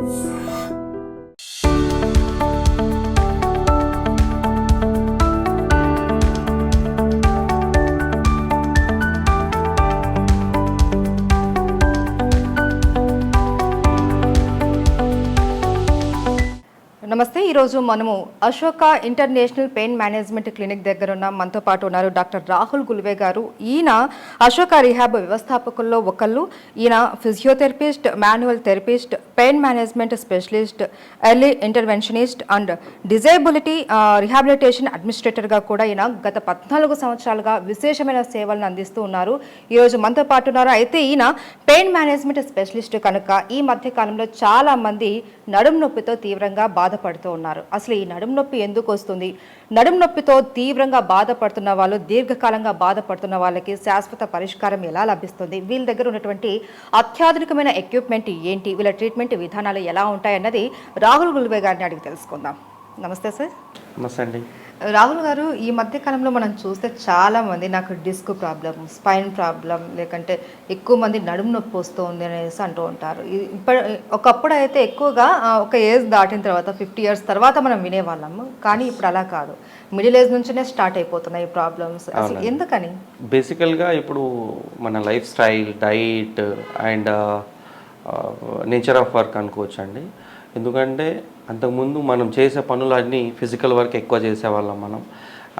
నమస్తే ఈరోజు మనము Ashoka international pain management clinic దగ్గర ఉన్న మనతో పాటు ఉన్నారు డాక్టర్ రాహుల్ గుల్వే గారు. ఈయన అశోక రిహాబ్ వ్యవస్థాపకుల్లో ఒకళ్ళు ఈయన physiotherapist manual therapist pain management specialist early interventionist and disability rehabilitation అడ్మినిస్ట్రేటర్గా కూడా ఈయన గత పద్నాలుగు సంవత్సరాలుగా విశేషమైన సేవలను అందిస్తూ ఉన్నారు. ఈరోజు మనతో పాటు ఉన్నారు. అయితే ఈయన పెయిన్ మేనేజ్మెంట్ స్పెషలిస్ట్ కనుక ఈ మధ్య కాలంలో చాలా మంది నడుము నొప్పితో తీవ్రంగా బాధపడుతూ ఉన్నారు. అసలు ఈ నడుము నొప్పి ఎందుకు వస్తుంది? నడుము నొప్పితో తీవ్రంగా బాధపడుతున్న వాళ్ళు దీర్ఘకాలంగా బాధపడుతున్న వాళ్ళకి శాశ్వత పరిష్కారం ఎలా లభిస్తుంది? వీళ్ళ దగ్గర ఉన్నటువంటి అత్యాధునికమైన ఎక్విప్మెంట్ ఏంటి? వీళ్ళ ట్రీట్మెంట్ విధానాలు ఎలా ఉంటాయన్నది రాహుల్ గుల్వే గారిని అడిగి తెలుసుకుందాం. నమస్తే సార్. నమస్తే అండి. రాహుల్ గారు ఈ మధ్య కాలంలో మనం చూస్తే చాలా మంది నాకు డిస్క్ ప్రాబ్లం స్పైన్ ప్రాబ్లం లేకంటే ఎక్కువ మంది నడుము నొప్పి వస్తుంది అనేసి అంటూ ఉంటారు. ఇది ఇప్పటి ఒకప్పుడు అయితే ఎక్కువగా ఒక ఏజ్ దాటిన తర్వాత ఫిఫ్టీ ఇయర్స్ తర్వాత మనం వినేవాళ్ళము కానీ ఇప్పుడు అలా కాదు. మిడిల్ ఏజ్ నుంచినే స్టార్ట్ అయిపోతున్నాయి ఈ ప్రాబ్లమ్స్. అసలు ఎందుకని? బేసికల్గా ఇప్పుడు మన life style diet and nature of work అనుకోవచ్చు అండి ఎందుకంటే అంతకుముందు మనం చేసే పనులన్నీ ఫిజికల్ వర్క్ ఎక్కువ చేసేవాళ్ళం మనం.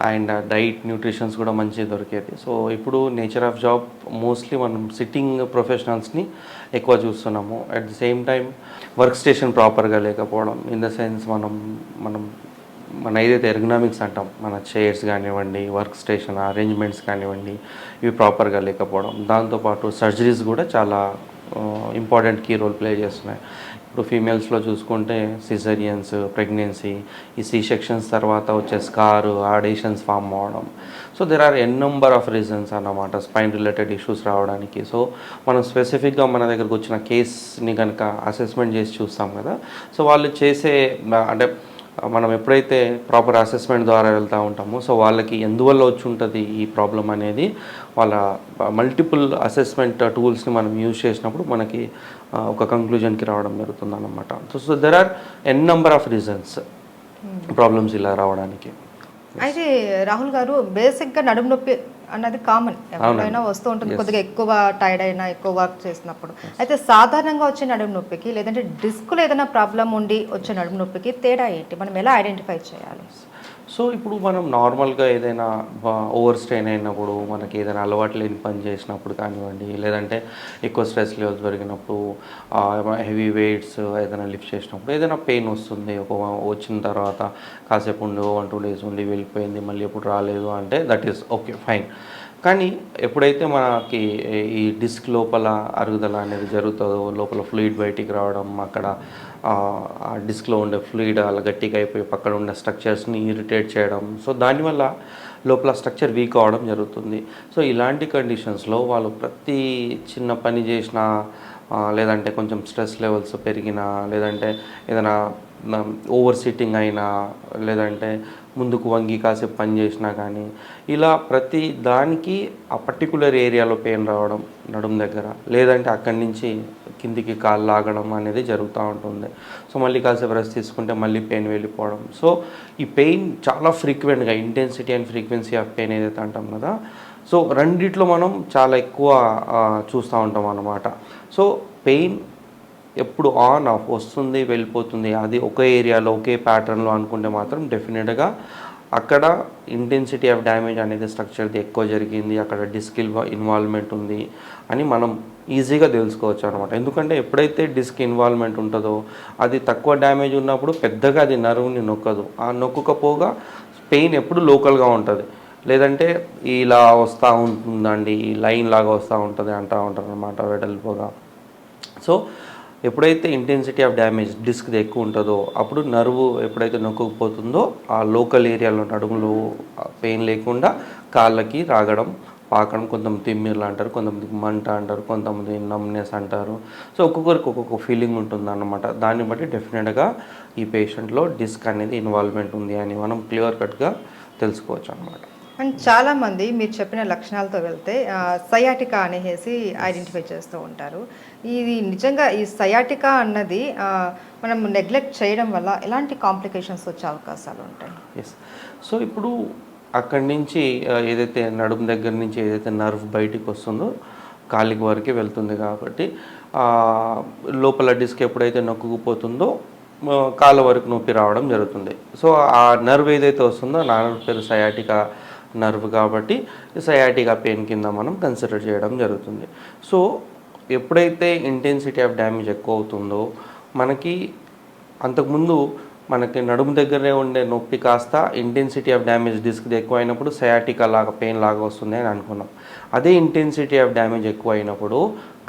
అండ్ డైట్ న్యూట్రిషన్స్ కూడా మంచిగా దొరికేది. సో ఇప్పుడు నేచర్ ఆఫ్ జాబ్ మోస్ట్లీ మనం సిట్టింగ్ ప్రొఫెషనల్స్ని ఎక్కువ చూస్తున్నాము. At the same time work station ప్రాపర్గా లేకపోవడం. ఇన్ ద సెన్స్ మనం మనం మన ఏదైతే ఎర్గనామిక్స్ అంటాం మన చైర్స్ కానివ్వండి వర్క్ స్టేషన్ అరేంజ్మెంట్స్ కానివ్వండి ఇవి ప్రాపర్గా లేకపోవడం. దాంతోపాటు సర్జరీస్ కూడా చాలా ఇంపార్టెంట్ కీ రోల్ ప్లే చేస్తున్నాయి. ఇప్పుడు ఫీమేల్స్లో చూసుకుంటే సిజరియన్స్ ప్రెగ్నెన్సీ ఈ సీ సెక్షన్స్ తర్వాత వచ్చే స్కారు ఆడేషన్స్ ఫామ్ అవ్వడం so there are N number of reasons అన్నమాట స్పైన్ రిలేటెడ్ ఇష్యూస్ రావడానికి. సో మనం స్పెసిఫిక్గా మన దగ్గరకు వచ్చిన కేస్ని కనుక అసెస్మెంట్ చేసి చూస్తాం కదా. సో వాళ్ళు చేసే అంటే మనం ఎప్పుడైతే ప్రాపర్ అసెస్మెంట్ ద్వారా వెళ్తూ ఉంటామో సో వాళ్ళకి ఎందువల్ల వచ్చి ఉంటుంది ఈ ప్రాబ్లం అనేది వాళ్ళ మల్టిపుల్ అసెస్మెంట్ టూల్స్ని మనం యూజ్ చేసినప్పుడు మనకి ఒక కంక్లూజన్కి రావడం జరుగుతుంది అన్నమాట so there are N number of reasons problems ఇలా రావడానికి. అయితే రాహుల్ గారు బేసిక్గా నడుము నొప్పి అన్నది కామన్ ఎవరికైనా వస్తూ ఉంటుంది కొద్దిగా ఎక్కువ టైర్డ్ అయినా ఎక్కువ వర్క్ చేసినప్పుడు. అయితే సాధారణంగా వచ్చే నడుము నొప్పికి లేదంటే డిస్క్లో ఏదైనా ప్రాబ్లం ఉండి వచ్చే నడుము నొప్పికి తేడా ఏంటి? మనం ఎలా ఐడెంటిఫై చేయాలి? సో ఇప్పుడు మనం నార్మల్గా ఏదైనా ఓవర్ స్ట్రెయిన్ అయినప్పుడు మనకి ఏదైనా అలవాటు లేని పని చేసినప్పుడు కానివ్వండి లేదంటే ఎక్కువ స్ట్రెస్ లెవెల్స్ పెరిగినప్పుడు హెవీ వెయిట్స్ ఏదైనా లిఫ్ట్ చేసినప్పుడు ఏదైనా పెయిన్ వస్తుంది ఒక వచ్చిన తర్వాత కాసేపు ఉండి వన్ టూ డేస్ ఉండి వెళ్ళిపోయింది మళ్ళీ ఎప్పుడు రాలేదు అంటే దట్ ఈస్ ఓకే ఫైన్. కానీ ఎప్పుడైతే మనకి ఈ డిస్క్ లోపల అరుగుదల అనేది జరుగుతుందో లోపల ఫ్లూయిడ్ బయటికి రావడం అక్కడ ఆ డిస్క్లో ఉండే ఫ్లూయిడ్ అలా గట్టిగా అయిపోయి పక్కన ఉండే స్ట్రక్చర్స్ని ఇరిటేట్ చేయడం. సో దానివల్ల లోపల స్ట్రక్చర్ వీక్ అవడం జరుగుతుంది. సో ఇలాంటి కండిషన్స్లో వాళ్ళు ప్రతి చిన్న పని చేసినా లేదంటే కొంచెం స్ట్రెస్ లెవెల్స్ పెరిగినా లేదంటే ఏదైనా ఓవర్ సిట్టింగ్ అయినా లేదంటే ముందుకు వంగి కాసేపు పని చేసినా కానీ ఇలా ప్రతి దానికి ఆ పర్టికులర్ ఏరియాలో పెయిన్ రావడం నడుము దగ్గర లేదంటే అక్కడి నుంచి కిందికి కాళ్ళు లాగడం అనేది జరుగుతూ ఉంటుంది. సో మళ్ళీ కాసేపు రెస్ట్ తీసుకుంటే మళ్ళీ పెయిన్ వెళ్ళిపోవడం. సో ఈ పెయిన్ చాలా ఫ్రీక్వెంట్గా intensity and frequency of pain ఏదైతే అంటాం కదా సో రెండిట్లో మనం చాలా ఎక్కువ చూస్తూ ఉంటాం అన్నమాట. సో పెయిన్ ఎప్పుడు ఆన్ ఆఫ్ వస్తుంది వెళ్ళిపోతుంది. అది ఒక ఏరియాలో ఒకే ప్యాటర్న్లో అనుకుంటే మాత్రం డెఫినెట్గా అక్కడ ఇంటెన్సిటీ ఆఫ్ డ్యామేజ్ అనేది స్ట్రక్చర్ది ఎక్కువ జరిగింది. అక్కడ డిస్క్ ఇన్వాల్వ్మెంట్ ఉంది అని మనం ఈజీగా తెలుసుకోవచ్చు అనమాట ఎందుకంటే ఎప్పుడైతే డిస్క్ ఇన్వాల్వ్మెంట్ ఉంటుందో అది తక్కువ డ్యామేజ్ ఉన్నప్పుడు పెద్దగా అది నరువుని నొక్కదు. ఆ నొక్కకపోగా పెయిన్ ఎప్పుడు లోకల్గా ఉంటుంది. లేదంటే ఇలా వస్తూ ఉంటుందండి ఈ లైన్ లాగా వస్తూ ఉంటుంది అంటూ ఉంటారు అనమాట వెడల్పుగా. సో ఎప్పుడైతే ఇంటెన్సిటీ ఆఫ్ డ్యామేజ్ డిస్క్ది ఎక్కువ ఉంటుందో అప్పుడు నరువు ఎప్పుడైతే నొక్కుపోతుందో ఆ లోకల్ ఏరియాలో నడుములు పెయిన్ లేకుండా కాళ్ళకి రాగడం పాకడం కొంతమంది తిమ్మిర్లు అంటారు కొంతమంది మంట అంటారు కొంతమంది నమ్నెస్ అంటారు. సో ఒక్కొక్కరికి ఒక్కొక్క ఫీలింగ్ ఉంటుంది అన్నమాట దాన్ని బట్టి డెఫినెట్గా ఈ పేషెంట్లో డిస్క్ అనేది ఇన్వాల్వ్మెంట్ ఉంది అని మనం క్లియర్ కట్గా తెలుసుకోవచ్చు అనమాట అండ్ చాలామంది మీరు చెప్పిన లక్షణాలతో వెళ్తే సయాటికా అనేసి ఐడెంటిఫై చేస్తూ ఉంటారు. ఇది నిజంగా ఈ సయాటికా అన్నది మనం నెగ్లెక్ట్ చేయడం వల్ల ఎలాంటి కాంప్లికేషన్స్ వచ్చే అవకాశాలు ఉంటాయి? ఎస్ సో ఇప్పుడు అక్కడి నుంచి ఏదైతే నడుము దగ్గర నుంచి ఏదైతే నర్వ్ బయటికి వస్తుందో కాలికి వరకే వెళ్తుంది కాబట్టి లోపల డిస్క్ ఎప్పుడైతే నొక్కుపోతుందో కాళ్ళ వరకు నొప్పి రావడం జరుగుతుంది. సో ఆ నర్వ్ ఏదైతే వస్తుందో నా నర్వ్ పేరు సయాటికా నర్వ్ కాబట్టి సయాటికా పెయిన్ కింద మనం కన్సిడర్ చేయడం జరుగుతుంది. సో ఎప్పుడైతే ఇంటెన్సిటీ ఆఫ్ డ్యామేజ్ ఎక్కువ అవుతుందో మనకి అంతకుముందు మనకి నడుము దగ్గరే ఉండే నొప్పి కాస్త ఇంటెన్సిటీ ఆఫ్ డ్యామేజ్ డిస్క్ ఎక్కువ అయినప్పుడు సయాటికా లాగా పెయిన్ లాగా వస్తుంది అని అనుకున్నాం. అదే ఇంటెన్సిటీ ఆఫ్ డ్యామేజ్ ఎక్కువ అయినప్పుడు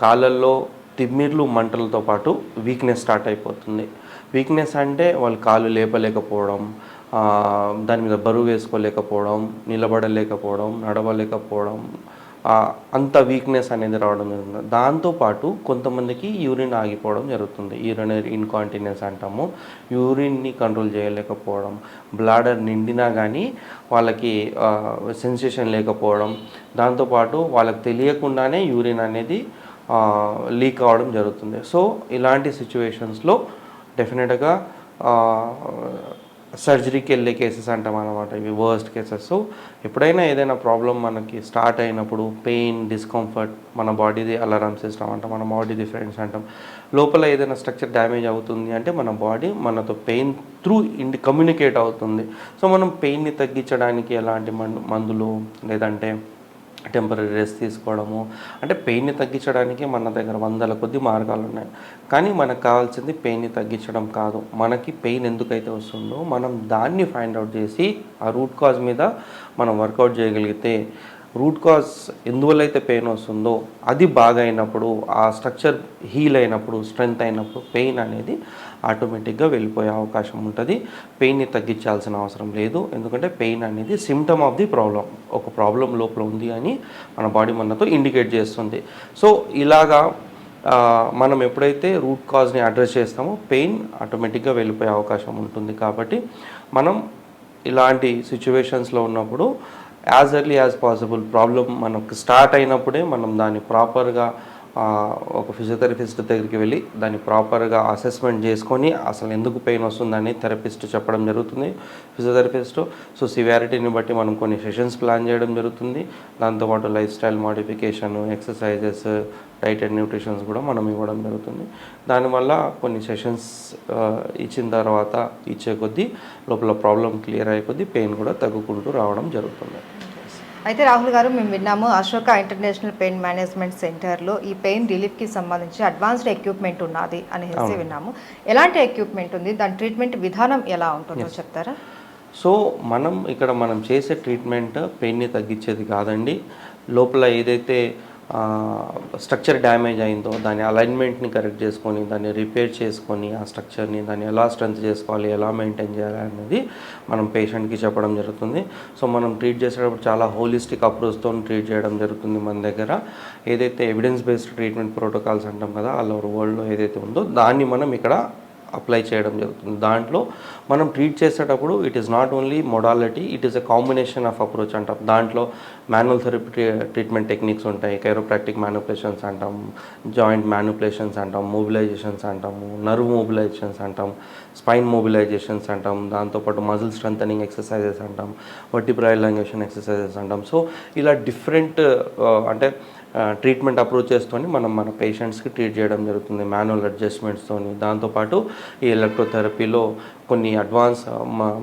కాళ్ళల్లో తిమ్మిర్లు మంటలతో పాటు వీక్నెస్ స్టార్ట్ అయిపోతుంది. వీక్నెస్ అంటే వాళ్ళు కాళ్ళు లేపలేకపోవడం దాని మీద బరువు వేసుకోలేకపోవడం నిలబడలేకపోవడం నడవలేకపోవడం అంత వీక్నెస్ అనేది రావడం జరుగుతుంది దాంతోపాటు కొంతమందికి యూరిన్ ఆగిపోవడం జరుగుతుంది. యూరినరీ ఇన్కాంటినెన్స్ అంటాము. యూరిన్ని కంట్రోల్ చేయలేకపోవడం బ్లాడర్ నిండినా కానీ వాళ్ళకి సెన్సేషన్ లేకపోవడం దాంతోపాటు వాళ్ళకి తెలియకుండానే యూరిన్ అనేది లీక్ అవ్వడం జరుగుతుంది. సో ఇలాంటి సిచ్యువేషన్స్లో డెఫినెట్గా సర్జరీకి వెళ్ళే కేసెస్ అంటాం అనమాట ఇవి వర్స్ట్ కేసెస్ సో ఎప్పుడైనా ఏదైనా ప్రాబ్లం మనకి స్టార్ట్ అయినప్పుడు పెయిన్ డిస్కంఫర్ట్ మన బాడీది అలారం సిస్టమ్ అంటాం మన బాడీ డిఫరెన్స్ అంటాం. లోపల ఏదైనా స్ట్రక్చర్ డ్యామేజ్ అవుతుంది అంటే మన బాడీ మనతో పెయిన్ త్రూ ఇండి కమ్యూనికేట్ అవుతుంది. సో మనం పెయిన్ని తగ్గించడానికి ఎలాంటి మందులు లేదంటే టెంపరీ రెస్ట్ తీసుకోవడము. అంటే పెయిన్ని తగ్గించడానికి మన దగ్గర వందల కొద్ది మార్గాలు ఉన్నాయి కానీ మనకు కావాల్సింది పెయిన్ని తగ్గించడం కాదు. మనకి పెయిన్ ఎందుకైతే వస్తుందో మనం దాన్ని ఫైండ్ అవుట్ చేసి ఆ రూట్ కాజ్ మీద మనం వర్కౌట్ చేయగలిగితే రూట్ కాజ్ ఎందువల్ల అయితే పెయిన్ వస్తుందో అది బాగా అయినప్పుడు ఆ స్ట్రక్చర్ హీల్ అయినప్పుడు స్ట్రెంగ్త్ అయినప్పుడు పెయిన్ అనేది ఆటోమేటిక్గా వెళ్ళిపోయే అవకాశం ఉంటుంది. పెయిన్ని తగ్గించాల్సిన అవసరం లేదు. ఎందుకంటే పెయిన్ అనేది సిమ్టమ్ ఆఫ్ ది ప్రాబ్లం ఒక ప్రాబ్లం లోపల ఉంది అని మన బాడీ మనతో ఇండికేట్ చేస్తుంది. సో ఇలాగా మనం ఎప్పుడైతే రూట్ కాజ్ని అడ్రస్ చేస్తామో పెయిన్ ఆటోమేటిక్గా వెళ్ళిపోయే అవకాశం ఉంటుంది. కాబట్టి మనం ఇలాంటి సిచ్యువేషన్స్లో ఉన్నప్పుడు as early as possible problem మనకు స్టార్ట్ అయినప్పుడే మనం దాన్ని ప్రాపర్గా ఒక ఫిజియోథెరపిస్ట్ దగ్గరికి వెళ్ళి దాన్ని ప్రాపర్గా అసెస్మెంట్ చేసుకొని అసలు ఎందుకు పెయిన్ వస్తుందని థెరపిస్ట్ చెప్పడం జరుగుతుంది. ఫిజియోథెరపిస్ట్ సో సివియారిటీని బట్టి మనం కొన్ని సెషన్స్ ప్లాన్ చేయడం జరుగుతుంది. దాంతోపాటు life style modification exercises diet and nutritions కూడా మనం ఇవ్వడం జరుగుతుంది. దానివల్ల కొన్ని సెషన్స్ ఇచ్చిన తర్వాత ఇచ్చే కొద్దీ లోపల ప్రాబ్లం క్లియర్ అయ్యే కొద్దీ పెయిన్ కూడా తగ్గుకుంటూ రావడం జరుగుతుంది. అయితే రాహుల్ గారు మేము విన్నాము అశోక ఇంటర్నేషనల్ పెయిన్ మేనేజ్మెంట్ సెంటర్లో ఈ పెయిన్ రిలీఫ్కి సంబంధించి అడ్వాన్స్డ్ ఎక్విప్మెంట్ ఉన్నది అనేసి విన్నాము. ఎలాంటి ఎక్విప్మెంట్ ఉంది? దాని ట్రీట్మెంట్ విధానం ఎలా ఉంటుందో చెప్తారా? సో మనం ఇక్కడ మనం చేసే ట్రీట్మెంట్ పెయిన్ని తగ్గించేది కాదండి. లోపల ఏదైతే స్ట్రక్చర్ డ్యామేజ్ అయిందో దాని అలైన్మెంట్ని కరెక్ట్ చేసుకొని దాన్ని రిపేర్ చేసుకొని ఆ స్ట్రక్చర్ని దాన్ని ఎలా స్ట్రెంత్ చేసుకోవాలి ఎలా మెయింటైన్ చేయాలి అనేది మనం పేషెంట్కి చెప్పడం జరుగుతుంది. సో మనం ట్రీట్ చేసేటప్పుడు చాలా హోలిస్టిక్ అప్రోచ్తో ట్రీట్ చేయడం జరుగుతుంది మన దగ్గర. ఏదైతే ఎవిడెన్స్ బేస్డ్ ట్రీట్మెంట్ ప్రోటోకాల్స్ అంటాం కదా ఆల్ ఓవర్ వరల్డ్లో ఏదైతే ఉందో దాన్ని మనం ఇక్కడ అప్లై చేయడం జరుగుతుంది. దాంట్లో మనం ట్రీట్ చేసేటప్పుడు it is not only modality it is a combination of approach అంటాం. దాంట్లో మాన్యువల్ థెరపీ ట్రీట్మెంట్ టెక్నిక్స్ ఉంటాయి. కైరోప్రాక్టిక్ మ్యానుపులేషన్స్ అంటాం జాయింట్ మ్యానుపులేషన్స్ అంటాం మొబిలైజేషన్స్ అంటాము నర్వ్ మొబిలైజేషన్స్ అంటాం స్పైన్ మొబిలైజేషన్స్ అంటాం దాంతోపాటు మజిల్ స్ట్రెంథనింగ్ ఎక్సర్సైజెస్ అంటాం వర్టిబ్రల్ ఎలాంగేషన్ ఎక్సర్సైజెస్ అంటాం. సో ఇలా డిఫరెంట్ uh, అంటే ట్రీట్మెంట్ అప్రోచెస్తోని మనం మన పేషెంట్స్కి ట్రీట్ చేయడం జరుగుతుంది. మాన్యువల్ అడ్జస్ట్మెంట్స్తోని దాంతోపాటు ఈ ఎలక్ట్రోథెరపీలో కొన్ని అడ్వాన్స్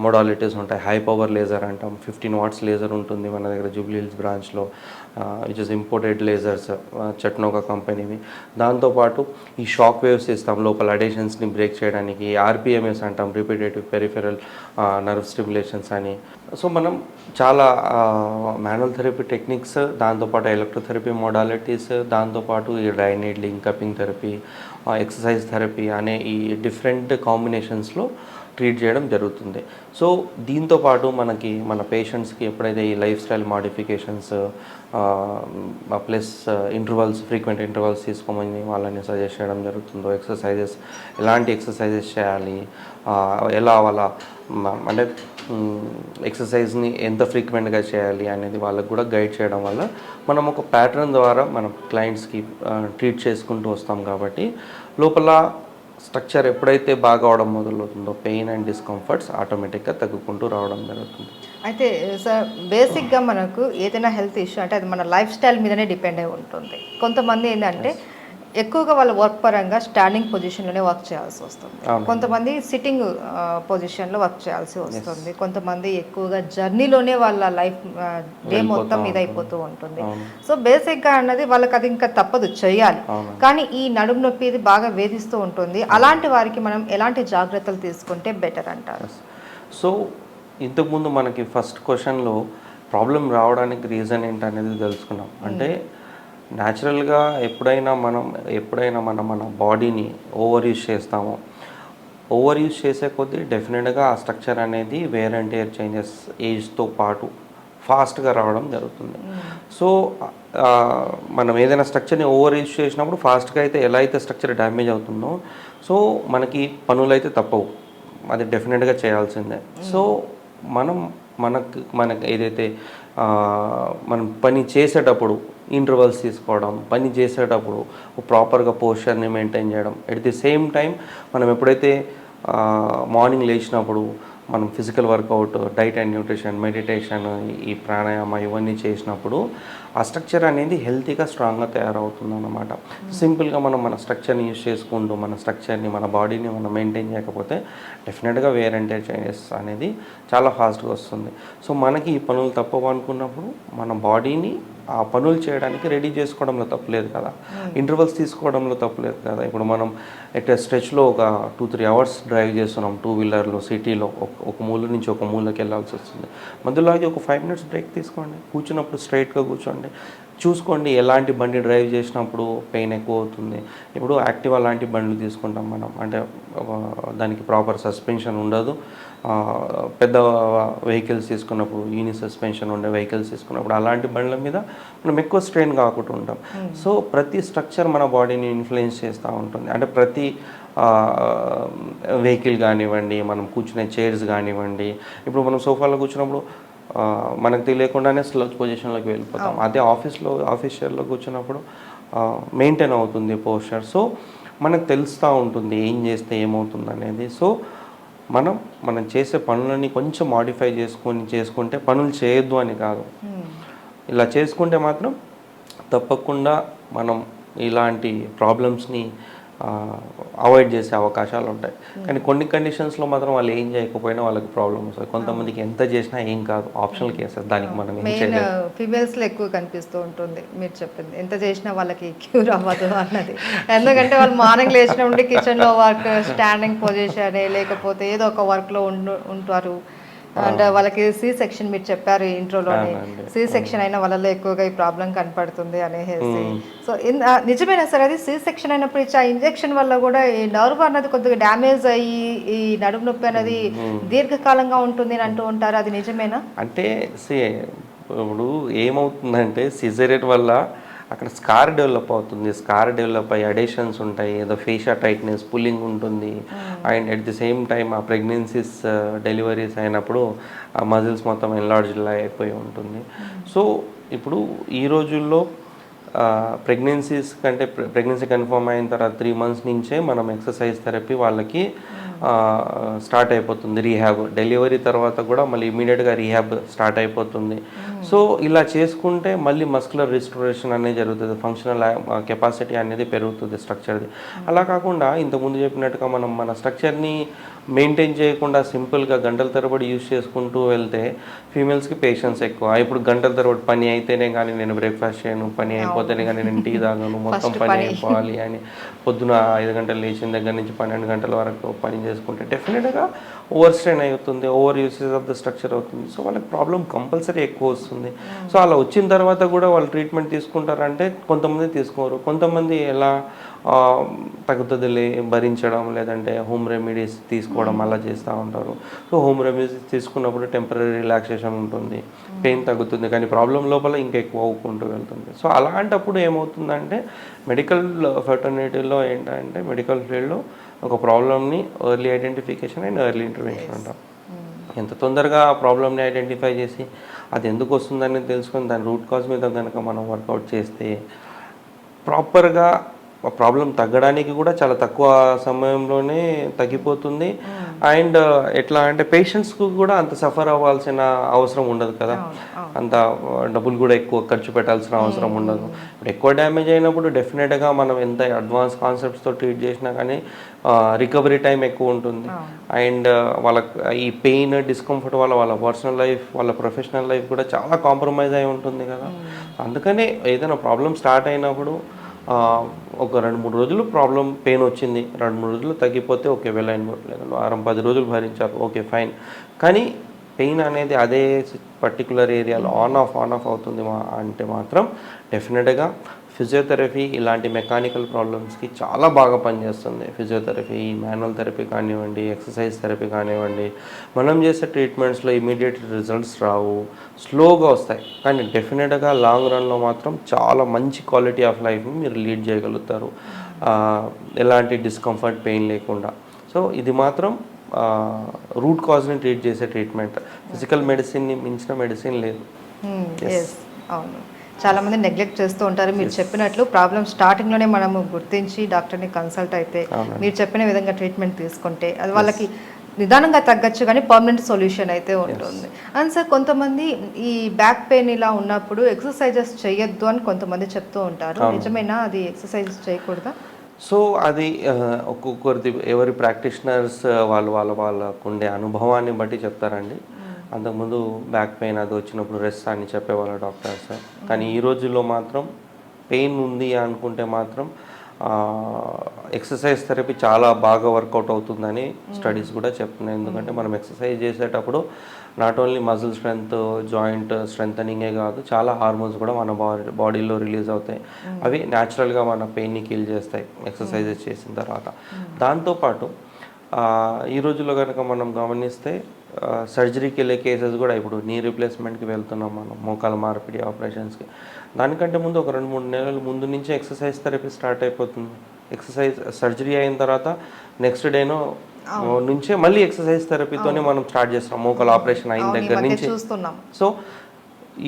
మొడాలిటీస్ ఉంటాయి. హై పవర్ లేజర్ అంటాం. ఫిఫ్టీన్ వాట్స్ లేజర్ ఉంటుంది మన దగ్గర జూబ్లీ హిల్స్ బ్రాంచ్లో which is imported lasers Chattanooga కంపెనీవి దాంతోపాటు ఈ షాక్ వేవ్స్ ఇస్తాం లోపల అడేషన్స్ని బ్రేక్ చేయడానికి ఆర్పిఎంఎస్ అంటాం రిపీటేటివ్ పెరిఫెరల్ నర్వ్ స్టిమ్యులేషన్స్ అని. సో మనం చాలా మాన్యువల్ థెరపీ టెక్నిక్స్ దాంతోపాటు ఎలక్ట్రోథెరపీ మోడాలిటీస్ దాంతోపాటు ఈ dry needling cupping therapy exercise therapy అనే ఈ డిఫరెంట్ కాంబినేషన్స్లో ట్రీట్ చేయడం జరుగుతుంది. సో దీంతో పాటు మనకి మన పేషెంట్స్కి ఎప్పుడైతే ఈ life style modifications plus intervals frequent intervals తీసుకోమని వాళ్ళని సజెస్ట్ చేయడం జరుగుతుందో ఎక్సర్సైజెస్ ఎలాంటి ఎక్సర్సైజెస్ చేయాలి ఎలా వాళ్ళ అంటే ఎక్సర్సైజ్ని ఎంత ఫ్రీక్వెంట్గా చేయాలి అనేది వాళ్ళకు కూడా గైడ్ చేయడం వల్ల మనం ఒక ప్యాటర్న్ ద్వారా మనం క్లయింట్స్కి ట్రీట్ చేసుకుంటూ వస్తాం కాబట్టి లోపల స్ట్రక్చర్ ఎప్పుడైతే బాగా అవడం మొదలవుతుందో పెయిన్ అండ్ డిస్కంఫర్ట్స్ ఆటోమేటిక్గా తగ్గుకుంటూ రావడం జరుగుతుంది. అయితే సార్ బేసిక్గా మనకు ఏదైనా హెల్త్ ఇష్యూ అంటే అది మన లైఫ్ స్టైల్ మీదనే డిపెండ్ అయి ఉంటుంది. కొంతమంది ఏంటంటే ఎక్కువగా వాళ్ళ వర్క్ పరంగా స్టాండింగ్ పొజిషన్లోనే వర్క్ చేయాల్సి వస్తుంది. కొంతమంది సిట్టింగ్ పొజిషన్లో వర్క్ చేయాల్సి వస్తుంది. కొంతమంది ఎక్కువగా జర్నీలోనే వాళ్ళ లైఫ్ డే మొత్తం ఇదైపోతూ ఉంటుంది. సో బేసిక్గా అన్నది వాళ్ళకి అది ఇంకా తప్పదు చేయాలి. కానీ ఈ నడుము నొప్పి ఇది బాగా వేధిస్తూ ఉంటుంది. అలాంటి వారికి మనం ఎలాంటి జాగ్రత్తలు తీసుకుంటే బెటర్ అంటారు? సో ఇంతకుముందు మనకి ఫస్ట్ క్వశ్చన్లో ప్రాబ్లం రావడానికి రీజన్ ఏంటనేది తెలుసుకున్నాం. అంటే న్యాచురల్గా ఎప్పుడైనా మనం ఎప్పుడైనా మనం మన బాడీని ఓవర్ యూజ్ చేస్తామో. ఓవర్ యూజ్ చేసే కొద్దీ డెఫినెట్గా ఆ స్ట్రక్చర్ అనేది వేర్ అండ్ టేర్ చేంజెస్ ఏజ్తో పాటు ఫాస్ట్గా రావడం జరుగుతుంది. సో ఆ, మనం ఏదైనా స్ట్రక్చర్ని ఓవర్ యూజ్ చేసినప్పుడు ఫాస్ట్గా అయితే ఎలా అయితే స్ట్రక్చర్ డ్యామేజ్ అవుతుందో సో మనకి పనులు అయితే తప్పవు. అది డెఫినెట్గా చేయాల్సిందే. సో మనం మనకు మనకు ఏదైతే మనం పని చేసేటప్పుడు ఇంటర్వల్స్ తీసుకోవడం పని చేసేటప్పుడు ప్రాపర్గా పోస్చర్ని మెయింటైన్ చేయడం. ఎట్ ది సేమ్ టైం మనం ఎప్పుడైతే మార్నింగ్ లేచినప్పుడు మనం physical workout diet and nutrition meditation ఈ ప్రాణాయామ ఇవన్నీ చేసినప్పుడు ఆ స్ట్రక్చర్ అనేది హెల్తీగా స్ట్రాంగ్గా తయారవుతుంది అనమాట సింపుల్గా మనం మన స్ట్రక్చర్ని యూజ్ చేసుకుంటూ మన స్ట్రక్చర్ని మన బాడీని మనం మెయింటైన్ చేయకపోతే డెఫినెట్గా వేర్ అండ్ చేంజెస్ అనేది చాలా ఫాస్ట్గా వస్తుంది. సో మనకి ఈ పనులు తప్పవు అనుకున్నప్పుడు మన బాడీని ఆ పనులు చేయడానికి రెడీ చేసుకోవడంలో తప్పులేదు కదా. ఇంటర్వల్స్ తీసుకోవడంలో తప్పులేదు కదా. ఇప్పుడు మనం ఎట్ స్ట్రెచ్లో ఒక టూ త్రీ అవర్స్ డ్రైవ్ చేస్తున్నాం టూ వీలర్లో సిటీలో ఒక మూల నుంచి ఒక మూలకి వెళ్ళాల్సి వస్తుంది. మధ్యలో ఒక ఫైవ్ మినిట్స్ బ్రేక్ తీసుకోండి. కూర్చున్నప్పుడు స్ట్రైట్గా కూర్చోండి. చూసుకోండి ఎలాంటి బండి డ్రైవ్ చేసినప్పుడు పెయిన్ ఎక్కువ అవుతుంది ఇప్పుడు యాక్టివా లాంటి బండ్లు తీసుకుంటాం మనం. అంటే దానికి ప్రాపర్ సస్పెన్షన్ ఉండదు. పెద్ద వెహికల్స్ తీసుకున్నప్పుడు యూని సస్పెన్షన్ ఉండే వెహికల్స్ తీసుకున్నప్పుడు అలాంటి బండ్ల మీద మనం ఎక్కువ స్ట్రెయిన్ కాకుండా ఉంటాం. సో ప్రతి స్ట్రక్చర్ మన బాడీని ఇన్ఫ్లుయెన్స్ చేస్తూ ఉంటుంది. అంటే ప్రతి వెహికల్ కానివ్వండి మనం కూర్చునే చైర్స్ కానివ్వండి. ఇప్పుడు మనం సోఫాలో కూర్చున్నప్పుడు మనకు తెలియకుండానే స్లోచ్ పొజిషన్లోకి వెళ్ళిపోతాం. అదే ఆఫీస్లో ఆఫీస్ చైర్లో కూర్చున్నప్పుడు మెయింటైన్ అవుతుంది పోస్చర్. సో మనకు తెలుస్తూ ఉంటుంది ఏం చేస్తే ఏమవుతుంది అనేది సో మనం మనం చేసే పనులని కొంచెం మాడిఫై చేసుకొని చేసుకుంటే పనులు చేయొద్దు అని కాదు. ఇలా చేసుకుంటే మాత్రం తప్పకుండా మనం ఇలాంటి ప్రాబ్లమ్స్ని అవాయిడ్ చేసే అవకాశాలు ఉంటాయి కానీ కొన్ని కండిషన్స్లో మాత్రం వాళ్ళు ఏం చేయకపోయినా వాళ్ళకి ప్రాబ్లమ్ వస్తుంది. కొంతమందికి ఎంత చేసినా ఏం కాదు. ఆప్షనల్ కేసెస్ దానికి మనం మెయిన్ ఫీమేల్స్లో ఎక్కువ కనిపిస్తూ ఉంటుంది మీరు చెప్పింది. ఎంత చేసినా వాళ్ళకి క్యూర్ అవ్వదు అన్నది. ఎందుకంటే వాళ్ళు మార్నింగ్ లేచిన నుండి కిచెన్లో వర్క్ స్టాండింగ్ పొజిషన్ లేకపోతే ఏదో ఒక వర్క్లో ఉండు ఉంటారు. అండ్ వాళ్ళకి సి సెక్షన్ మీరు చెప్పారు ఇంట్రోలోనే. సి సెక్షన్ అయిన వాళ్ళలో ఎక్కువగా ఈ ప్రాబ్లం కనపడుతుంది అనేసి. సో నిజమేనా సార్ అది? సి సెక్షన్ అయినప్పుడు ఇచ్చే ఇంజెక్షన్ వల్ల కూడా ఈ నర్వ్ అన్నది కొద్దిగా డ్యామేజ్ అయ్యి ఈ నడుము నొప్పి అనేది దీర్ఘకాలంగా ఉంటుంది అని అంటూ ఉంటారు? అది నిజమేనా? అంటే ఇప్పుడు ఏమవుతుందంటే సిజరేట్ వల్ల అక్కడ స్కార్ డెవలప్ అవుతుంది. స్కార్ డెవలప్ అయ్యి అడేషన్స్ ఉంటాయి. ఏదో ఫేషియా టైట్నెస్ పుల్లింగ్ ఉంటుంది. And at the same time ఆ ప్రెగ్నెన్సీస్ డెలివరీస్ అయినప్పుడు ఆ మజిల్స్ మొత్తం ఎన్లార్జ్ అయిపోయి ఉంటుంది. సో ఇప్పుడు ఈ రోజుల్లో ప్రెగ్నెన్సీస్ కంటే ప్రెగ్నెన్సీ కన్ఫర్మ్ అయిన తర్వాత త్రీ మంత్స్ నుంచే మనం ఎక్సర్సైజ్ థెరపీ వాళ్ళకి స్టార్ట్ అయిపోతుంది రీహ్యాబ్ డెలివరీ తర్వాత కూడా మళ్ళీ ఇమీడియట్గా రీహ్యాబ్ స్టార్ట్ అయిపోతుంది. సో ఇలా చేసుకుంటే మళ్ళీ మస్కులర్ రిస్టోరేషన్ అనేది జరుగుతుంది. ఫంక్షనల్ కెపాసిటీ అనేది పెరుగుతుంది స్ట్రక్చర్ది. అలా కాకుండా ఇంతకుముందు చెప్పినట్టుగా మనం మన స్ట్రక్చర్ని మెయింటైన్ చేయకుండా సింపుల్గా గంటల తరబడి యూస్ చేసుకుంటూ వెళ్తే ఫీమేల్స్కి పేషెన్స్ ఎక్కువ. ఇప్పుడు గంటల తరబడి పని అయితేనే కానీ నేను బ్రేక్ఫాస్ట్ చేయను పని అయిపోతేనే కానీ నేను టీ తాగను మొత్తం పని. అయిపోవాలి అని పొద్దున ఐదు గంటలు లేచిన దగ్గర నుంచి పన్నెండు గంటల వరకు పని చేసుకుంటే డెఫినెట్గా ఓవర్ స్ట్రెయిన్ అవుతుంది over usage of the structure అవుతుంది. సో వాళ్ళకి ప్రాబ్లం కంపల్సరీ ఎక్కువ వస్తుంది. సో అలా వచ్చిన తర్వాత కూడా వాళ్ళు ట్రీట్మెంట్ తీసుకుంటారంటే కొంతమంది తీసుకోరు. కొంతమంది ఎలా ఆ, తగ్గుతుందిలే భరించడం లేదంటే హోమ్ రెమెడీస్ తీసుకోవడం అలా చేస్తూ ఉంటారు. సో హోమ్ రెమెడీస్ తీసుకున్నప్పుడు టెంపరీ రిలాక్సేషన్ ఉంటుంది పెయిన్ తగ్గుతుంది కానీ ప్రాబ్లం లోపల ఇంకా ఎక్కువ అవ్వుకుంటూ వెళ్తుంది. సో అలాంటప్పుడు ఏమవుతుందంటే మెడికల్ ఫెటర్నిటీలో ఏంటంటే మెడికల్ ఫీల్డ్లో ఒక ప్రాబ్లమ్ని early identification and early intervention అంటాం. ఎంత తొందరగా ఆ ప్రాబ్లమ్ని ఐడెంటిఫై చేసి అది ఎందుకు వస్తుందని తెలుసుకొని దాని రూట్ కాజ్ మీద కనుక మనం వర్కౌట్ చేస్తే ప్రాపర్గా ఆ ప్రాబ్లం తగ్గడానికి కూడా చాలా తక్కువ సమయంలోనే తగ్గిపోతుంది. అండ్ ఎట్లా అంటే పేషెంట్స్కు కూడా అంత సఫర్ అవ్వాల్సిన అవసరం ఉండదు కదా. అంత డబ్బులు కూడా ఎక్కువ ఖర్చు పెట్టాల్సిన అవసరం ఉండదు. ఇప్పుడు ఎక్కువ డ్యామేజ్ అయినప్పుడు డెఫినెట్గా మనం ఎంత అడ్వాన్స్ కాన్సెప్ట్స్తో ట్రీట్ చేసినా కానీ రికవరీ టైం ఎక్కువ ఉంటుంది. అండ్ వాళ్ళ ఈ పెయిన్ డిస్కంఫర్ట్ వల్ల వాళ్ళ పర్సనల్ లైఫ్ వాళ్ళ ప్రొఫెషనల్ లైఫ్ కూడా చాలా కాంప్రమైజ్ అయి ఉంటుంది కదా. అందుకనే ఏదైనా ప్రాబ్లం స్టార్ట్ అయినప్పుడు ఒక రెండు మూడు రోజులు ప్రాబ్లం పెయిన్ వచ్చింది. రెండు మూడు రోజులు తగ్గిపోతే ఓకే వెల్ లేదు వారం పది రోజులు భరించారు. Okay fine. కానీ పెయిన్ అనేది అదే పర్టికులర్ ఏరియాలో ఆన్ ఆఫ్ ఆన్ ఆఫ్ అవుతుంది మా అంటే మాత్రం డెఫినెట్గా ఫిజియోథెరపీ ఇలాంటి మెకానికల్ ప్రాబ్లమ్స్కి చాలా బాగా పనిచేస్తుంది. ఫిజియోథెరపీ మాన్యువల్ థెరపీ కానివ్వండి ఎక్సర్సైజ్ థెరపీ కానివ్వండి మనం చేసే ట్రీట్మెంట్స్లో ఇమీడియట్ రిజల్ట్స్ రావు. స్లోగా వస్తాయి. కానీ డెఫినెట్గా లాంగ్ రన్లో మాత్రం చాలా మంచి క్వాలిటీ ఆఫ్ లైఫ్ని మీరు లీడ్ చేయగలుగుతారు. ఎలాంటి డిస్కంఫర్ట్ పెయిన్ లేకుండా. సో ఇది మాత్రం రూట్ కాజ్ని ట్రీట్ చేసే ట్రీట్మెంట్. ఫిజికల్ మెడిసిన్ని మించిన మెడిసిన్ లేదు. అవును. చాలా మంది నెగ్లెక్ట్ చేస్తూ ఉంటారు. మీరు చెప్పినట్లు ప్రాబ్లమ్ స్టార్టింగ్లోనే మనము గుర్తించి డాక్టర్ని కన్సల్ట్ అయితే మీరు చెప్పిన విధంగా ట్రీట్మెంట్ తీసుకుంటే అది వాళ్ళకి నిదానంగా తగ్గచ్చు కానీ పర్మనెంట్ సొల్యూషన్ అయితే ఉంటుంది. అండ్ సార్ కొంతమంది ఈ బ్యాక్ పెయిన్ ఇలా ఉన్నప్పుడు ఎక్సర్సైజెస్ చేయొద్దు అని కొంతమంది చెప్తూ ఉంటారు. నిజమేనా? అది ఎక్సర్సైజెస్ చేయకూడదా? సో అది ఒక్కొక్కరిది ఎవరి ప్రాక్టీషనర్స్ వాళ్ళు వాళ్ళ వాళ్ళకు ఉండే అనుభవాన్ని బట్టి చెప్తారండి. అంతకుముందు బ్యాక్ పెయిన్ అది వచ్చినప్పుడు రెస్ట్ అని చెప్పేవాళ్ళ డాక్టర్స్ కానీ ఈ రోజుల్లో మాత్రం పెయిన్ ఉంది అనుకుంటే మాత్రం ఎక్సర్సైజ్ థెరపీ చాలా బాగా వర్కౌట్ అవుతుందని స్టడీస్ కూడా చెప్తున్నాయి. ఎందుకంటే మనం ఎక్సర్సైజ్ చేసేటప్పుడు not only muscle strength joint strength కాదు చాలా హార్మోన్స్ కూడా మన బాడీ బాడీలో రిలీజ్ అవుతాయి. అవి న్యాచురల్గా మన పెయిన్ని కిల్ చేస్తాయి ఎక్సర్సైజెస్ చేసిన తర్వాత. దాంతోపాటు ఈ రోజుల్లో కనుక మనం గమనిస్తే సర్జరీకి వెళ్ళే కేసెస్ కూడా ఇప్పుడు నీ రీప్లేస్మెంట్కి వెళ్తున్నాం మనం మోకాల మార్పిడి ఆపరేషన్స్కి దానికంటే ముందు ఒక రెండు మూడు నెలల ముందు నుంచే ఎక్సర్సైజ్ థెరపీ స్టార్ట్ అయిపోతుంది. ఎక్సర్సైజ్ సర్జరీ అయిన తర్వాత నెక్స్ట్ డేనో నుంచే మళ్ళీ ఎక్సర్సైజ్ థెరపీతోనే మనం స్టార్ట్ చేస్తాం మోకాల ఆపరేషన్ అయిన దగ్గర నుంచి. సో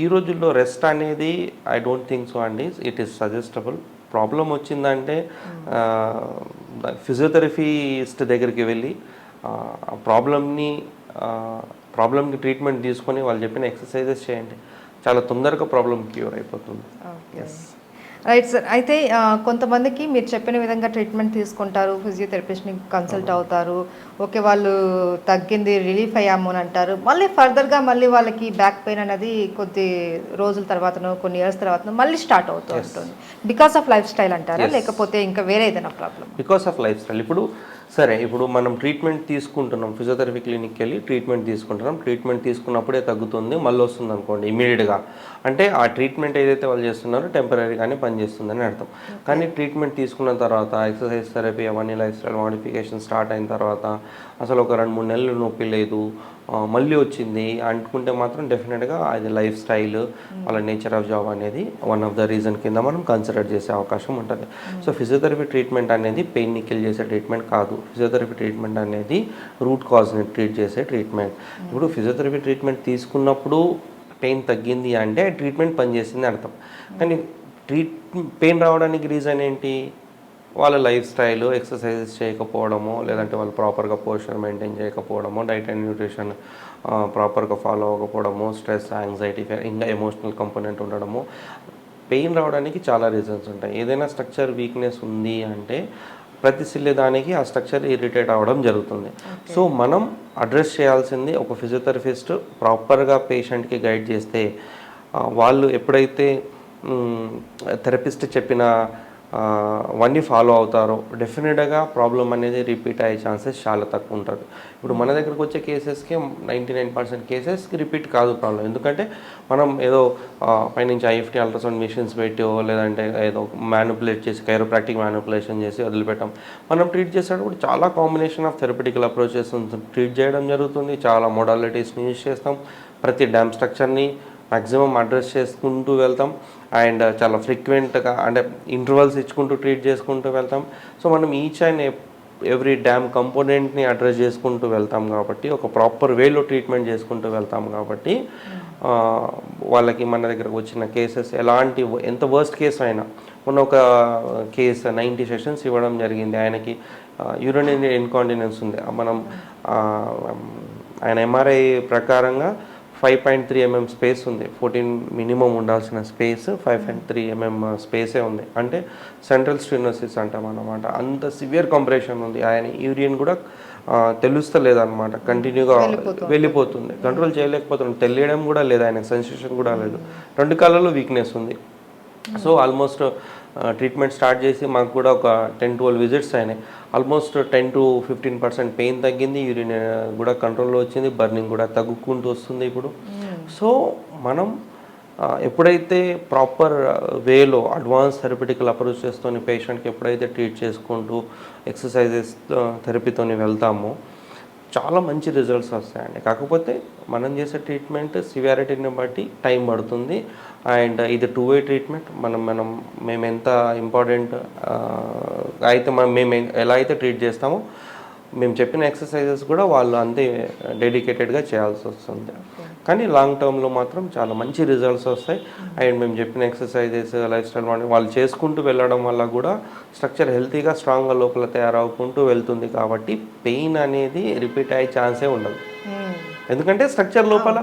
ఈ రోజుల్లో రెస్ట్ అనేది ఐ డోంట్ థింక్ సో అండి. ఇట్ ఈస్ సజెస్టబుల్ ప్రాబ్లం వచ్చిందంటే ఫిజియోథెరపిస్ట్ దగ్గరికి వెళ్ళి ఆ ప్రాబ్లమ్ని ప్రాబ్లమ్కి ట్రీట్మెంట్ తీసుకొని వాళ్ళు చెప్పిన ఎక్సర్సైజెస్ చేయండి. చాలా తొందరగా ప్రాబ్లం క్యూర్ అయిపోతుంది. ఎస్ రైట్ సార్ అయితే కొంతమందికి మీరు చెప్పిన విధంగా ట్రీట్మెంట్ తీసుకుంటారు ఫిజియోథెరపిస్ట్ని కన్సల్ట్ అవుతారు. ఓకే వాళ్ళు తగ్గింది రిలీఫ్ అయ్యాము అని అంటారు. మళ్ళీ ఫర్దర్గా మళ్ళీ వాళ్ళకి బ్యాక్ పెయిన్ అనేది కొద్ది రోజుల తర్వాతనో కొన్ని ఇయర్స్ తర్వాతనో మళ్ళీ స్టార్ట్ అవుతూ ఉంటుంది. బికాస్ ఆఫ్ లైఫ్ స్టైల్ అంటారా లేకపోతే ఇంకా వేరే ఏదైనా problem because of life style ఇప్పుడు సరే ఇప్పుడు మనం ట్రీట్మెంట్ తీసుకుంటున్నాం. ఫిజియోథెరపీ క్లినిక్కి వెళ్ళి ట్రీట్మెంట్ తీసుకుంటున్నాం. ట్రీట్మెంట్ తీసుకున్నప్పుడే తగ్గుతుంది మళ్ళీ వస్తుంది అనుకోండి ఇమీడియట్గా అంటే ఆ ట్రీట్మెంట్ ఏదైతే వాళ్ళు చేస్తున్నారో టెంపరీగానే పనిచేస్తుందని అర్థం. కానీ ట్రీట్మెంట్ తీసుకున్న తర్వాత ఎక్సర్సైజ్ థెరపీ అవన్నీ లైఫ్ స్టైల్ మోడిఫికేషన్ స్టార్ట్ అయిన తర్వాత అసలు ఒక రెండు మూడు నెలలు నొప్పి లేదు మళ్ళీ వచ్చింది అనుకుంటే మాత్రం డెఫినెట్గా అది లైఫ్ స్టైల్ వాళ్ళ నేచర్ ఆఫ్ జాబ్ అనేది వన్ ఆఫ్ ద రీజన్ కింద మనం కన్సిడర్ చేసే అవకాశం ఉంటుంది. సో ఫిజియోథెరపీ ట్రీట్మెంట్ అనేది పెయిన్ని కిల్ చేసే ట్రీట్మెంట్ కాదు. ఫిజియోథెరపీ ట్రీట్మెంట్ అనేది రూట్ కాజ్ని ట్రీట్ చేసే ట్రీట్మెంట్ ఇప్పుడు ఫిజియోథెరపీ ట్రీట్మెంట్ తీసుకున్నప్పుడు పెయిన్ తగ్గింది అంటే ట్రీట్మెంట్ పనిచేసింది అర్థం. కానీ ట్రీట్ పెయిన్ రావడానికి రీజన్ ఏంటి? వాళ్ళ లైఫ్ స్టైల్ ఎక్సర్సైజెస్ చేయకపోవడమో లేదంటే వాళ్ళు ప్రాపర్గా పోస్చర్ మెయింటైన్ చేయకపోవడమో డైట్ అండ్ న్యూట్రిషన్ ప్రాపర్గా ఫాలో అవ్వకపోవడము స్ట్రెస్ యాంగ్జైటీ ఇంకా ఎమోషనల్ కంపోనెంట్ ఉండడము. పెయిన్ రావడానికి చాలా రీజన్స్ ఉంటాయి. ఏదైనా స్ట్రక్చర్ వీక్నెస్ ఉంది అంటే ప్రతి సిల్లే దానికి ఆ స్ట్రక్చర్ ఇరిటేట్ అవ్వడం జరుగుతుంది. సో మనం అడ్రస్ చేయాల్సింది ఒక ఫిజియోథెరపిస్ట్ ప్రాపర్గా పేషెంట్కి గైడ్ చేస్తే వాళ్ళు ఎప్పుడైతే థెరపిస్ట్ చెప్పిన అవన్నీ ఫాలో అవుతారో. డెఫినెట్గా ప్రాబ్లం అనేది రిపీట్ అయ్యే ఛాన్సెస్ చాలా తక్కువ ఉంటుంది ఇప్పుడు మన దగ్గరకు వచ్చే కేసెస్కి నైంటీ నైన్ పర్సెంట్ కేసెస్కి రిపీట్ కాదు ప్రాబ్లం ఎందుకంటే మనం ఏదో పైనుంచి ఐఎఫ్టీ అల్ట్రాసౌండ్ మిషన్స్ పెట్టి లేదంటే ఏదో మ్యానుపులేట్ చేసి కైరోప్రాక్టిక్ మ్యానుపులేషన్ చేసి వదిలిపెట్టాం. మనం ట్రీట్ చేసేటప్పుడు చాలా combination of therapeutical approaches treat చేయడం జరుగుతుంది. చాలా మోడాలిటీస్ని యూజ్ చేస్తాం. ప్రతి డ్యామ్ స్ట్రక్చర్ని మ్యాక్సిమం అడ్రస్ చేసుకుంటూ వెళ్తాం. అండ్ చాలా ఫ్రీక్వెంట్గా అంటే ఇంటర్వల్స్ ఇచ్చుకుంటూ ట్రీట్ చేసుకుంటూ వెళ్తాం. సో మనం ఈచ్ అండ్ ఎవ్రీ డ్యామ్ కంపోనెంట్ని అడ్రస్ చేసుకుంటూ వెళ్తాం కాబట్టి ఒక ప్రాపర్ వేలో ట్రీట్మెంట్ చేసుకుంటూ వెళ్తాం కాబట్టి వాళ్ళకి మన దగ్గరకు వచ్చిన కేసెస్ ఎలాంటి ఎంత వర్స్ట్ కేసు అయినా. మొన్న ఒక కేసు నైంటీ సెషన్స్ ఇవ్వడం జరిగింది. ఆయనకి యూరిన్ ఇన్కాంటినెన్స్ ఉంది. మనం ఆయన ఎంఆర్ఐ ప్రకారంగా five point three mm space ఉంది. ఫోర్టీన్ మినిమం ఉండాల్సిన space five point three mm స్పేసే ఉంది. అంటే సెంట్రల్ స్టినోసిస్ అంటాం అన్నమాట. అంత సివియర్ కంప్రెషన్ ఉంది. ఆయన యూరియన్ కూడా ఆ, తెలుస్తలేదు అనమాట కంటిన్యూగా వెళ్ళిపోతుంది. కంట్రోల్ చేయలేకపోతుంది తెలియడం కూడా లేదు. ఆయనకు సెన్సేషన్ కూడా లేదు. రెండు కాళ్ళలో వీక్నెస్ ఉంది. సో ఆల్మోస్ట్ ట్రీట్మెంట్ స్టార్ట్ చేసి మాకు కూడా ఒక టెన్ ట్వెల్వ్ విజిట్స్ అయినాయి. Almost ten to fifteen percent pain తగ్గింది యూరిన్ కూడా కంట్రోల్లో వచ్చింది బర్నింగ్ కూడా తగ్గుకుంటూ వస్తుంది ఇప్పుడు. సో మనం ఎప్పుడైతే ప్రాపర్ వేలో అడ్వాన్స్ థెరపిటికల్ అప్రోచెస్తోని పేషెంట్కి ఎప్పుడైతే ట్రీట్ చేసుకుంటూ ఎక్సర్సైజెస్ థెరపీతోని వెళ్తామో చాలా మంచి రిజల్ట్స్ వస్తాయండి. కాకపోతే మనం చేసే ట్రీట్మెంట్ సివియారిటీని బట్టి టైం పడుతుంది. అండ్ ఇది టూ వే ట్రీట్మెంట్ మనం మనం మేము ఎంత ఇంపార్టెంట్ అయితే మనం మేము ఎలా అయితే ట్రీట్ చేస్తామో మేము చెప్పిన ఎక్సర్సైజెస్ కూడా వాళ్ళు అంతే డెడికేటెడ్గా చేయాల్సి వస్తుంది. కానీ లాంగ్ టర్మ్లో మాత్రం చాలా మంచి రిజల్ట్స్ వస్తాయి. అండ్ మేము చెప్పిన ఎక్సర్సైజెస్ లైఫ్ స్టైల్ వాళ్ళు చేసుకుంటూ వెళ్ళడం వల్ల కూడా స్ట్రక్చర్ హెల్తీగా స్ట్రాంగ్గా లోపల తయారవుకుంటూ వెళ్తుంది కాబట్టి పెయిన్ అనేది రిపీట్ అయ్యే ఛాన్సే ఉండదు. ఎందుకంటే స్ట్రక్చర్ లోపల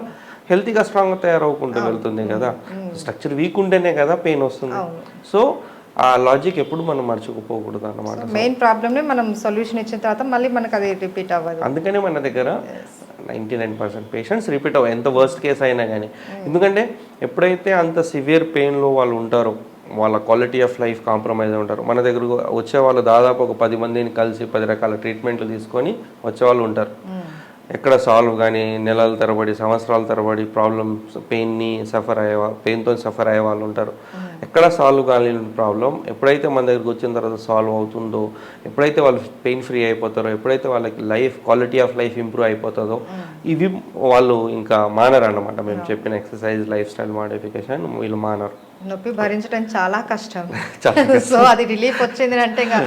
హెల్తీగా స్ట్రాంగ్గా తయారవుకుంటూ వెళ్తుంది కదా. స్ట్రక్చర్ వీక్ ఉంటేనే కదా పెయిన్ వస్తుంది. సో ఆ లాజిక్ ఎప్పుడు మనం మర్చిపోకూడదు అన్నమాట మెయిన్ ప్రాబ్లమ్ని మనం సొల్యూషన్ ఇచ్చిన తర్వాత మళ్ళీ మనకు అది రిపీట్ అవ్వదు. అందుకనే మన దగ్గర ninety nine percent patients repeat అవ్వ ఎంత వర్స్ట్ కేస్ అయినా కానీ ఎందుకంటే ఎప్పుడైతే అంత సివియర్ పెయిన్లో వాళ్ళు ఉంటారో వాళ్ళ క్వాలిటీ ఆఫ్ లైఫ్ కాంప్రమైజ్ అయి ఉంటారు మన దగ్గర వచ్చే వాళ్ళు దాదాపు ఒక పది మందిని కలిసి పది రకాల ట్రీట్మెంట్లు తీసుకొని వచ్చే వాళ్ళు ఉంటారు. ఎక్కడ సాల్వ్ కానీ నెలల తరబడి సంవత్సరాల తరబడి ప్రాబ్లమ్స్ పెయిన్ని సఫర్ అయ్యే పెయిన్తో సఫర్ అయ్యే వాళ్ళు ఉంటారు. ఎక్కడ సాల్వ్ కాలేని ప్రాబ్లం ఎప్పుడైతే మన దగ్గరికి వచ్చిన తర్వాత సాల్వ్ అవుతుందో ఎప్పుడైతే వాళ్ళు పెయిన్ ఫ్రీ అయిపోతారో ఎప్పుడైతే వాళ్ళకి life quality of life improve అయిపోతుందో ఇవి వాళ్ళు ఇంకా మానరు అన్నమాట మేము చెప్పిన ఎక్సర్సైజ్ లైఫ్ స్టైల్ మాడిఫికేషన్ వీళ్ళు మానరు. నొప్పి భరించడం చాలా కష్టం. సో అది రిలీఫ్ వచ్చింది అంటే ఇంకా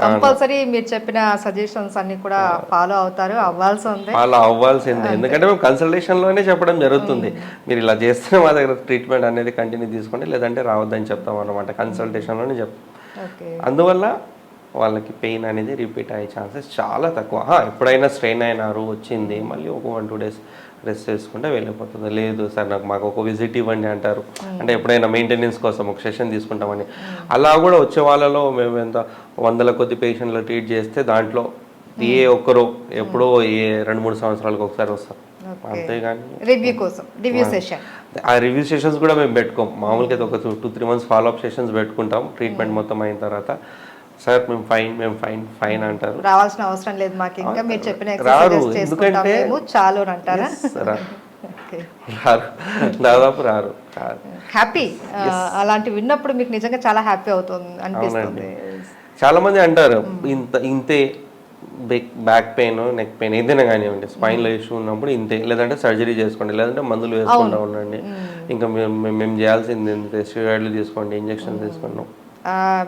కంపల్సరీ మీరు చెప్పిన సజెషన్స్ అన్ని కూడా ఫాలో అవుతారు అవ్వాల్సి ఉంది. అలా అవ్వాల్సిందే. ఎందుకంటే మేము కన్సల్టేషన్లోనే చెప్పడం జరుగుతుంది. మీరు ఇలా చేస్తే మా దగ్గర ట్రీట్మెంట్ అనేది కంటిన్యూ తీసుకోండి లేదంటే రావద్దని చెప్తాం అనమాట కన్సల్టేషన్లోనే చెప్తాం ఓకే. అందువల్ల వాళ్ళకి పెయిన్ అనేది రిపీట్ అయ్యే ఛాన్సెస్ చాలా తక్కువ. ఎప్పుడైనా స్ట్రెయిన్ అయినారు వచ్చింది మళ్ళీ ఒక వన్ టూ డేస్ రెస్ట్ చేసుకుంటే వెళ్ళిపోతుంది. లేదు సార్ నాకు మాకు ఒక విజిట్ ఇవ్వండి అంటారు. అంటే ఎప్పుడైనా మెయింటెనెన్స్ కోసం ఒక సెషన్ తీసుకుంటామని. అలా కూడా వచ్చే వాళ్ళలో మేము ఎంత వందల కొద్ది పేషెంట్లు ట్రీట్ చేస్తే దాంట్లో ఏ ఒక్కరో ఎప్పుడో ఏ రెండు మూడు సంవత్సరాలకు ఒకసారి వస్తారు. అంతేగాని రివ్యూ కోసం రివ్యూ సెషన్ ఆ రివ్యూ సెషన్స్ కూడా మేము పెట్టుకోం. మామూలుగా అయితే ఒక two three months follow up sessions పెట్టుకుంటాం. ట్రీట్మెంట్ మొత్తం అయిన తర్వాత. సార్ మేము ఫైన్ మేము ఫైన్ ఫైన్ అంటారు. రావాల్సిన అవసరం లేదు మాకు. ఇంకా మీరు చెప్పిన రారు, ఎందుకంటే- చాలు అంటారా? రారు. దాదాపు రారు. హ్యాపీ. అలాంటి విన్నప్పుడు మీకు నిజంగా చాలా హ్యాపీ అవుతుంది అనిపిస్తుంది. చాలా మంది అంటారు ఇంత ఇంతే బ్యాక్ పెయిన్ నెక్ పెయిన్ ఏదైనా కానివ్వండి స్పైన్లో ఇష్యూ ఉన్నప్పుడు ఇంతే. లేదంటే సర్జరీ చేసుకోండి లేదంటే మందులు వేసుకుంటూ ఉండండి. ఇంకా మేము మేము- చేయాల్సింది స్టీరాయిడ్లు తీసుకోండి ఇంజక్షన్ తీసుకున్నాం.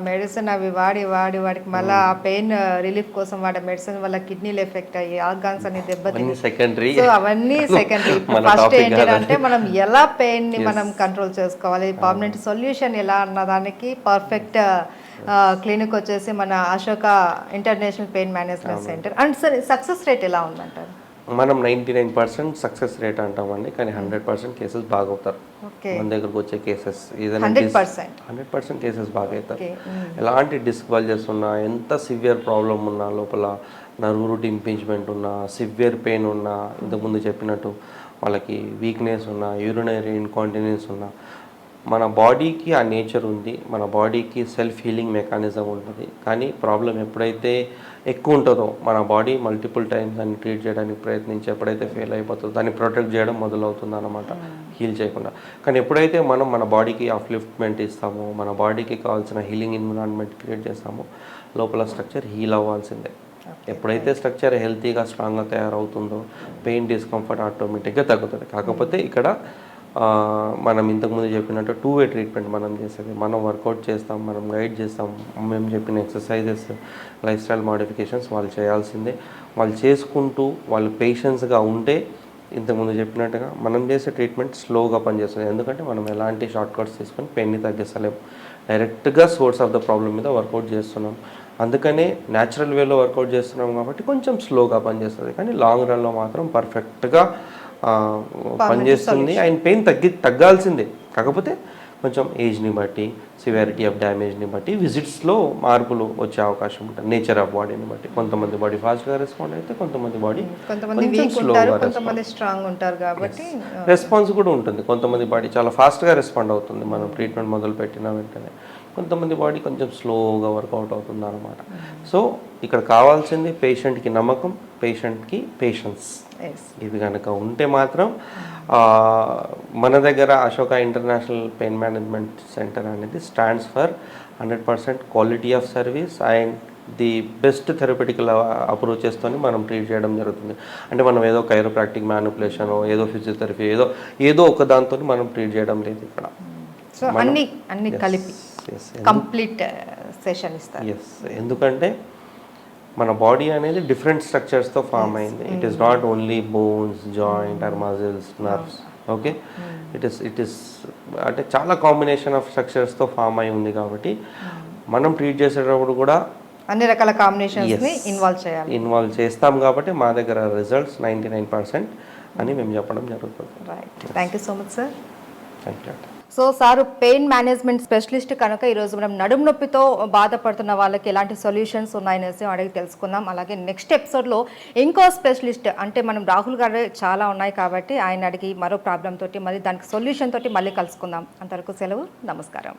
మెడిసిన్ అవి వాడి వాడి వాడికి మళ్ళీ ఆ పెయిన్ రిలీఫ్ కోసం వాడే మెడిసిన్ వల్ల కిడ్నీలు ఎఫెక్ట్ అయ్యి ఆర్గాన్స్ అని దెబ్బతిని. అన్ని సెకండరీ. సో అవన్నీ సెకండరీ. ఫస్ట్ ఏంటంటే మనం ఎలా పెయిన్ని మనం కంట్రోల్ చేసుకోవాలి? పర్మనెంట్ సొల్యూషన్ ఎలా అన్నదానికి పర్ఫెక్ట్ క్లినిక్ వచ్చేసి మన Ashoka international pain management centre. And సరే సక్సెస్ రేట్ ఎలా ఉందంటారు? మనం ninety nine percent success rate అంటామండి కానీ హండ్రెడ్ పర్సెంట్ కేసెస్ బాగవుతారు. ఓకే. మన దగ్గరకు వచ్చే కేసెస్ ఏదైనా hundred percent. Hundred percent cases బాగా అవుతారు ఓకే ఎలాంటి డిస్క్ బల్జెస్ ఉన్నా ఎంత సివియర్ ప్రాబ్లం ఉన్నా లోపల నర్వ్ రూట్ ఇంపీచ్మెంట్ ఉన్నా సివియర్ పెయిన్ ఉన్నా ఇంతకుముందు చెప్పినట్టు వాళ్ళకి వీక్నెస్ ఉన్నా యూరినరీ ఇన్కాంటినెన్స్ ఉన్నా మన బాడీకి ఆ నేచర్ ఉంది మన బాడీకి సెల్ఫ్ హీలింగ్ మెకానిజం ఉంటుంది. కానీ ప్రాబ్లం ఎప్పుడైతే ఎక్కువ ఉంటుందో మన బాడీ మల్టిపుల్ టైమ్స్ దాన్ని ట్రీట్ చేయడానికి ప్రయత్నించి ఎప్పుడైతే ఫెయిల్ అయిపోతుందో దాన్ని ప్రొటెక్ట్ చేయడం మొదలవుతుంది అనమాట హీల్ చేయకుండా. కానీ ఎప్పుడైతే మనం మన బాడీకి అప్లిఫ్ట్మెంట్ ఇస్తామో మన బాడీకి కావాల్సిన హీలింగ్ ఎన్విరాన్మెంట్ క్రియేట్ చేస్తామో లోపల స్ట్రక్చర్ హీల్ అవ్వాల్సిందే. ఎప్పుడైతే స్ట్రక్చర్ హెల్తీగా స్ట్రాంగ్గా తయారవుతుందో పెయిన్ డిస్కంఫర్ట్ ఆటోమేటిక్గా తగ్గుతుంది. కాకపోతే ఇక్కడ మనం ఇంతకుముందు చెప్పినట్టు టూ వే ట్రీట్మెంట్ మనం చేసేది. మనం వర్కౌట్ చేస్తాం మనం గైడ్ చేస్తాం మేము చెప్పిన ఎక్సర్సైజెస్ లైఫ్ స్టైల్ మాడిఫికేషన్స్ వాళ్ళు చేయాల్సిందే. వాళ్ళు చేసుకుంటూ వాళ్ళు పేషెన్స్గా ఉంటే ఇంతకుముందు చెప్పినట్టుగా మనం చేసే ట్రీట్మెంట్ స్లోగా పనిచేస్తుంది. ఎందుకంటే మనం ఎలాంటి షార్ట్ కట్స్ తీసుకొని పెయిన్ని తగ్గిస్తలేం. డైరెక్ట్గా సోర్స్ ఆఫ్ ద ప్రాబ్లమ్ మీద వర్కౌట్ చేస్తున్నాం. అందుకనే న్యాచురల్ వేలో వర్కౌట్ చేస్తున్నాం కాబట్టి కొంచెం స్లోగా పనిచేస్తుంది. కానీ లాంగ్ రన్లో మాత్రం పర్ఫెక్ట్గా పనిచేస్తుంది. అండ్ పెయిన్ తగ్గి తగ్గాల్సిందే. కాకపోతే కొంచెం ఏజ్ని బట్టి సివియారిటీ ఆఫ్ డ్యామేజ్ని బట్టి విజిట్స్లో మార్పులు వచ్చే అవకాశం ఉంటుంది. నేచర్ ఆఫ్ బాడీని బట్టి. కొంతమంది బాడీ ఫాస్ట్గా రెస్పాండ్ అయితే కొంతమంది బాడీ ఉంటారు కొంతమంది స్ట్రాంగ్ ఉంటారు కాబట్టి రెస్పాన్స్ కూడా ఉంటుంది. కొంతమంది బాడీ చాలా ఫాస్ట్గా రెస్పాండ్ అవుతుంది. మనం ట్రీట్మెంట్ మొదలు పెట్టిన వెంటనే. కొంతమంది బాడీ కొంచెం స్లోగా వర్కౌట్ అవుతుంది అనమాట సో ఇక్కడ కావాల్సింది పేషెంట్కి నమ్మకం పేషెంట్కి పేషెన్స్. ఇది కనుక ఉంటే మాత్రం మన దగ్గర Ashoka international pain management centre అనేది stands for hundred percent quality of service and the best therapeutical అప్రోచెస్తో మనం ట్రీట్ చేయడం జరుగుతుంది. అంటే మనం ఏదో కైరోప్రాక్టిక్ మ్యానిపులేషన్ ఏదో ఫిజియోథెరపీ ఏదో ఏదో ఒక దాంతో మనం ట్రీట్ చేయడం లేదు ఇక్కడ. సో అన్ని అన్ని కలిపి. కంప్లీట్ సెషన్ ఇస్తారు. ఎస్ ఎందుకంటే మన బాడీ అనేది డిఫరెంట్ స్ట్రక్చర్స్తో ఫామ్ అయింది. It is not only bones joint or muscles nerves okay it is it is అంటే చాలా కాంబినేషన్ ఆఫ్ స్ట్రక్చర్స్తో ఫామ్ అయి ఉంది కాబట్టి మనం ట్రీట్ చేసేటప్పుడు కూడా అన్ని రకాల కాంబినేషన్స్ని ఇన్వాల్వ్ చేయాలి. ఇన్వాల్వ్ చేస్తాం కాబట్టి మా దగ్గర రిజల్ట్స్ నైంటీ నైన్ పర్సెంట్ అని మేము చెప్పడం జరుగుతుంది. Right thank you so much sir thank you so sir pain management specialist కనుక ఈరోజు మనం నడుము నొప్పితో బాధపడుతున్న వాళ్ళకి ఎలాంటి సొల్యూషన్స్ ఉన్నాయనేసి అడిగి తెలుసుకుందాం. అలాగే నెక్స్ట్ ఎపిసోడ్లో ఇంకో స్పెషలిస్ట్ అంటే మనం రాహుల్ గారు చాలా ఉన్నాయి కాబట్టి ఆయన అడిగి మరో ప్రాబ్లం తోటి మరి దానికి సొల్యూషన్ తోటి మళ్ళీ కలుసుకుందాం. అంతవరకు సెలవు నమస్కారం.